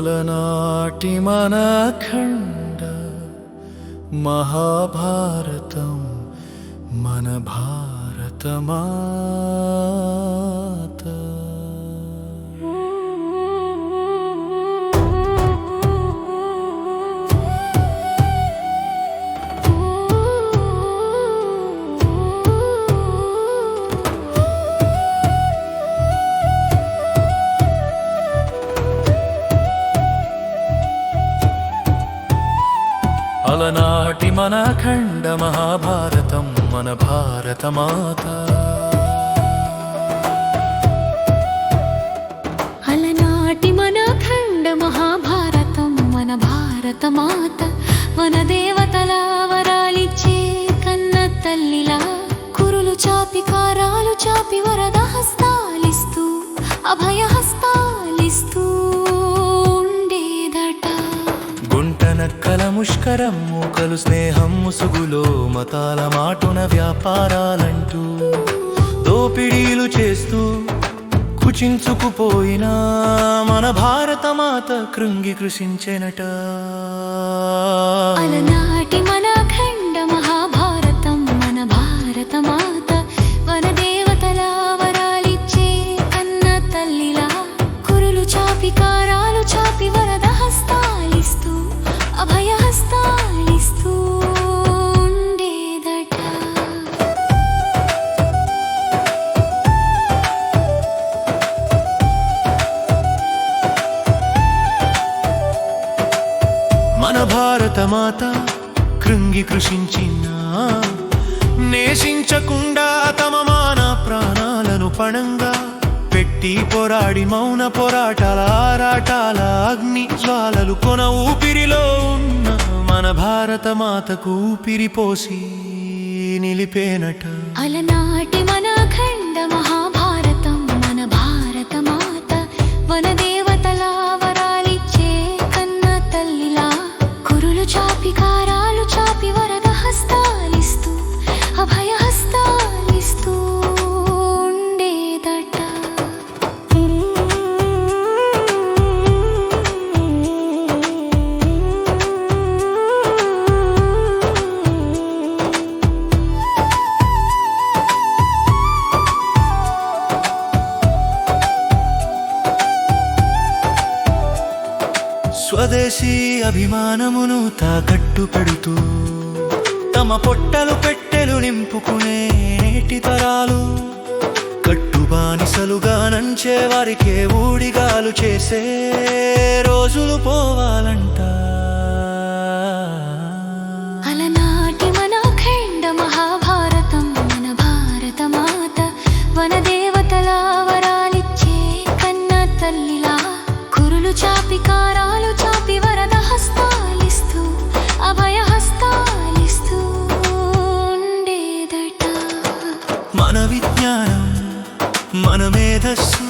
लनाटि महाभारतं मनभारतमा। నాటి మన భారతమాత అలనాటి మన ఖండ మహాభారతం మన భారతమాత అలనాటి మన ఖండ మహాభారతం మన భారత మాత. మన దేవతల వరాలిచ్చే కన్న తల్లిలా కురులు చాపి కారాలు చాపి వరద హస్తాలిస్తూ అభయ హస్త ముష్కరం మూకలు స్నేహం ముసుగులో మతాల మాటున వ్యాపారాలంటూ దోపిడీలు చేస్తూ కుచించుకుపోయిన మన భారతమాత కృంగి కృషించెనట. అలనాటి మన భారతమాత కృంగి కృషించిన నేషించకుండా తమ మాన ప్రాణాలను పణంగా పెట్టి పోరాడి మౌన పోరాటాల ఆరాటాల అగ్ని జ్వాలలు కొన ఊపిరిలో ఉన్న మన భారతమాతకు ఊపిరి పోసి నిలిపేనట. అలనాటి మన ఖండ మహాభారత. స్వదేశీ అభిమానమును తాకట్టు పెడుతూ తమ పొట్టలు పెట్టెలు నింపుకునే నేటి తరాలు కట్టుబానిసలుగా నంచే వారికే ఊడిగాలు చేసే రోజులు పోవాలంట. మన విజ్ఞానం మన మేధస్సు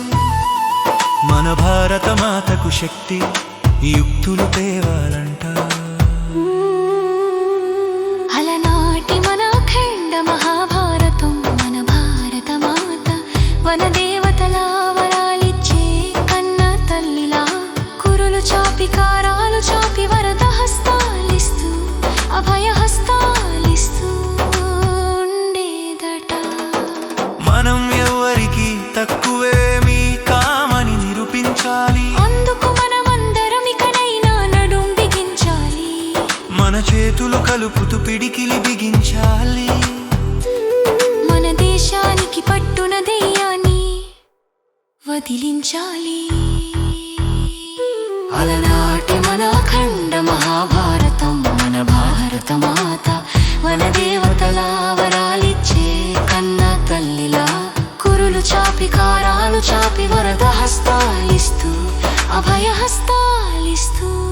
మన భారత మాతకు శక్తి యుక్తులు తేవాలంట తలుపుతూ పిడికిలి బిగించాలి. మన దేశానికి పట్టున దెయ్యాన్ని వదిలించాలి. అలనాటి మన అఖండ మహాభారతం మన భారత మాత మన దేవతల వరాలిచ్చే కన్న తల్లిలా కురులు చాపి కారాలు చాపి వరద హస్తాలిస్తూ అభయ హస్తాలిస్తూ.